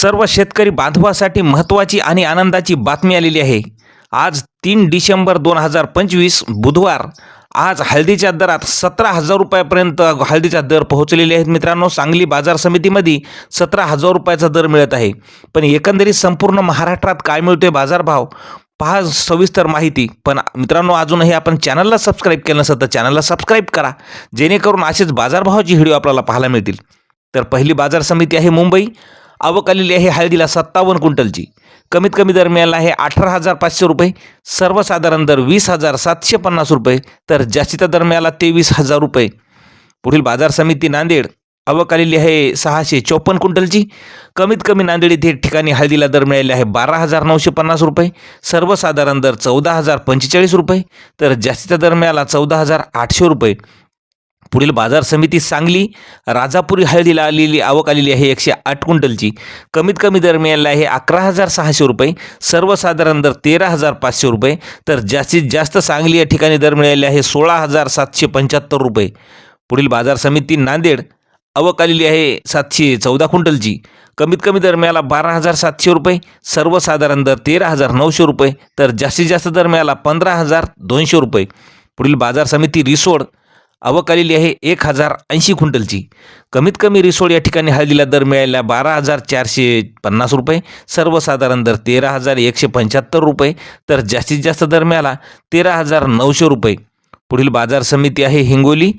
सर्व शेतकरी बांधवासाठी महत्त्वाची आणि आनंदाची बातमी आलेली आहे. आज तीन डिसेंबर दोन हजार पंचवीस बुधवार. आज हळदीच्या दरात सतरा हजार रुपयापर्यंत हळदीचा दर पोहोचलेले आहेत मित्रांनो. सांगली बाजार समितीमध्ये सतरा हजार रुपयाचा दर मिळत आहे. पण एकंदरीत संपूर्ण महाराष्ट्रात काय मिळतोय बाजारभाव? पहा सविस्तर माहिती. पण मित्रांनो अजूनही आपण चॅनलला सबस्क्राईब केलं नसेल तर चॅनलला सबस्क्राईब करा. जेणेकरून असेच बाजारभावाची व्हिडिओ आपल्याला पाहायला मिळतील. तर पहिली बाजार समिती आहे मुंबई. आवक आलेली आहे हळदीला सत्तावन्न क्विंटलची. कमीत कमी दर मिळाला आहे अठरा हजार पाचशे रुपये. सर्वसाधारण दर वीस हजार सातशे पन्नास रुपये. तर जास्तीचा दर मिळाला तेवीस हजार रुपये. पुढील बाजार समिती नांदेड. आवक आलेली आहे सहाशे चोपन्न क्विंटलची. कमीत कमी नांदेड येथे ठिकाणी हळदीला दर मिळाले आहे बारा हजार नऊशे पन्नास रुपये. सर्वसाधारण दर चौदा हजार पंचेचाळीस रुपये. तर जास्तीचा दर मिळाला चौदा हजार आठशे रुपये. पुढील बाजार समिती सांगली राजापुरी हळदीला आलेली आवक आलेली आहे एकशे आठ क्विंटलची. कमीत कमी दर मिळाला आहे अकरा हजार सहाशे रुपये सर्वसाधारण दर तेरा हजार पाचशे रुपये तर जास्तीत जास्त सांगली या ठिकाणी दर मिळाले आहे सोळा हजार सातशे पंच्याहत्तर रुपये. पुढील बाजार समिती नांदेड आवक आलेली आहे सातशे चौदा क्विंटलची. कमीत कमी दर मिळाला बारा हजार सातशे रुपये सर्वसाधारण दर तेरा हजार नऊशे रुपये तर जास्तीत जास्त दर मिळाला पंधरा हजार दोनशे रुपये. पुढील बाजार समिती रिसोड आवक आलेली आहे एक हजार ऐंशी क्विंटलची. कमीत कमी रिसोड या ठिकाणी हळदीला दर मिळायला बारा हजार चारशे पन्नास रुपये सर्वसाधारण दर तेरा हजार एकशे पंच्याहत्तर रुपये तर जास्तीत जास्त दर मिळाला तेरा हजार नऊशे रुपये. पुढील बाजार समिती आहे हिंगोली.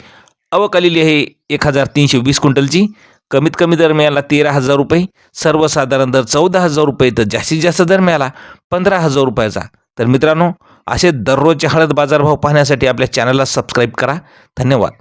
आवक आलेली आहे एक हजार तीनशे वीस क्विंटलची. कमीत कमी दर मिळाला तेरा हजार रुपये सर्वसाधारण दर चौदा हजार रुपये तर जास्तीत जास्त दर मिळाला पंधरा हजार रुपयाचा. तर मित्रांनो असे दररोजचे हळद बाजारभाव पाहण्यासाठी आपल्या चॅनलला सबस्क्राईब करा. धन्यवाद.